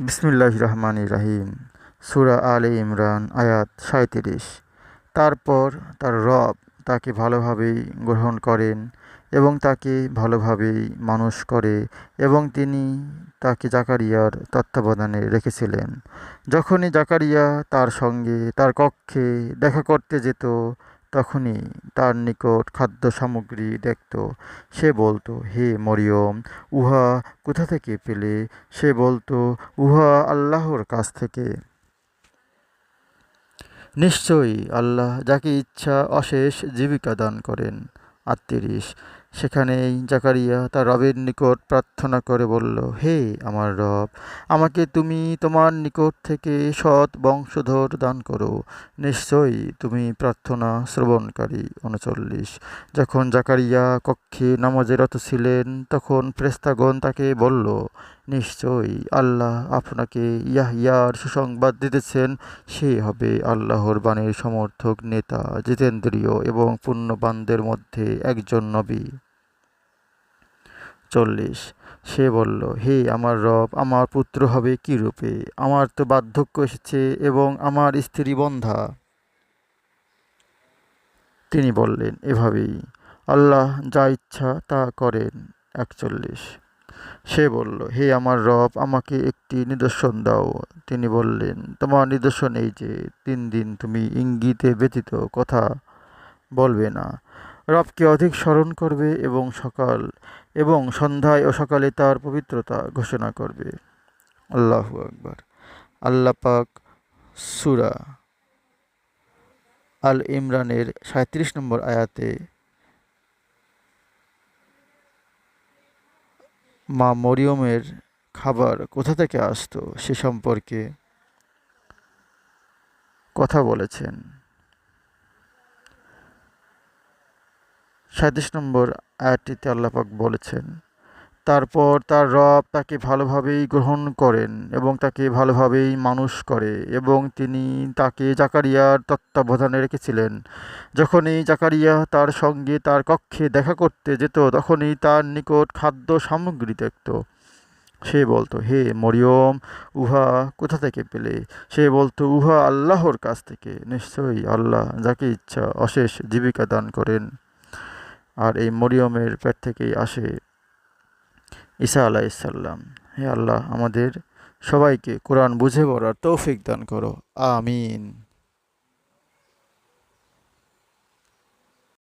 বিসমিল্লাহ রহমান রাহিম। সুরা আলে ইমরান, আয়াত সাঁত্রিশ তারপর তার রব তাকে ভালোভাবেই গ্রহণ করেন এবং তাকে ভালোভাবেই মানুষ করে এবং তিনি তাকে জাকারিয়ার তত্ত্বাবধানে রেখেছিলেন। যখনই জাকারিয়া তার সঙ্গে, তার কক্ষে দেখা করতে যেত তখনই তার নিকট খাদ্য সামগ্রী দেখত। সে বলতো, হে মরিয়ম, উহা কোথা থেকে পেলে? সে বলতো, উহা আল্লাহর কাছ থেকে। নিশ্চয়ই আল্লাহ যাকে ইচ্ছা অশেষ জীবিকা দান করেন। আটত্রিশ। সেখানেই জাকারিয়া তার রবের নিকট প্রার্থনা করে বলল, হে আমার রব, আমাকে তুমি তোমার নিকট থেকে সৎ বংশধর দান করো। নিশ্চয়ই তুমি প্রার্থনা শ্রবণকারী উনচল্লিশ। যখন জাকারিয়া কক্ষে নামাজেরত ছিলেন, তখন ফ্রেস্তাগণ তাকে বলল, নিশ্চয়ই আল্লাহ আপনাকে ইয়াহিয়ার সুসংবাদ দিতেছেন। সে হবে আল্লাহর বাণীর সমর্থক, নেতা, জিতেন্দ্রীয় এবং পুণ্যবানদের মধ্যে একজন নবী। চল্লিশ। সে বলল, হে আমার রব, আমার পুত্র হবে কী রূপে আমার তো বার্ধক্য এসেছে এবং আমার স্ত্রী বন্ধা। তিনি বললেন, এভাবেই আল্লাহ যা ইচ্ছা তা করেন। একচল্লিশ। সে বলল, হে আমার রব, আমাকে একটি নিদর্শন দাও। তিনি বললেন, তোমার নিদর্শন এই যে, তিন দিন তুমি ইঙ্গিতে ব্যতীত কথা বলবে না। রবকে অধিক স্মরণ করবে এবং সকাল এবং সন্ধ্যায় ও সকালে তার পবিত্রতা ঘোষণা করবে। আল্লাহ আকবার। আল্লাহ পাক সুরা আল ইমরানের সাঁত্রিশ নম্বর আয়াতে মা মরিয়মের খাবার কোথা থেকে আসতো সে সম্পর্কে কথা বলেছেন। সাঁত্রিশ নম্বর আয়াতটিতে আল্লাপাক বলেছেন, তারপর তার রব তাকে ভালোভাবেই গ্রহণ করেন এবং তাকে ভালোভাবেই মানুষ করে এবং তিনি তাকে জাকারিয়ার তত্ত্বাবধানে রেখেছিলেন। যখনই জাকারিয়া তার সঙ্গে তার কক্ষে দেখা করতে যেত, তখনই তার নিকট খাদ্য সামগ্রী দেখত। সে বলতো, হে মরিয়ম, উহা কোথা থেকে পেলে? সে বলতো, উহা আল্লাহর কাছ থেকে। নিশ্চয়ই আল্লাহ যাকে ইচ্ছা অশেষ জীবিকা দান করেন। আর এই মরিয়মের পেট থেকেই আসে ঈসা আলাইসাল্লাম হে আল্লাহ, আমাদের সবাইকে কোরআন বুঝে পড়ার তৌফিক দান করো। আমিন।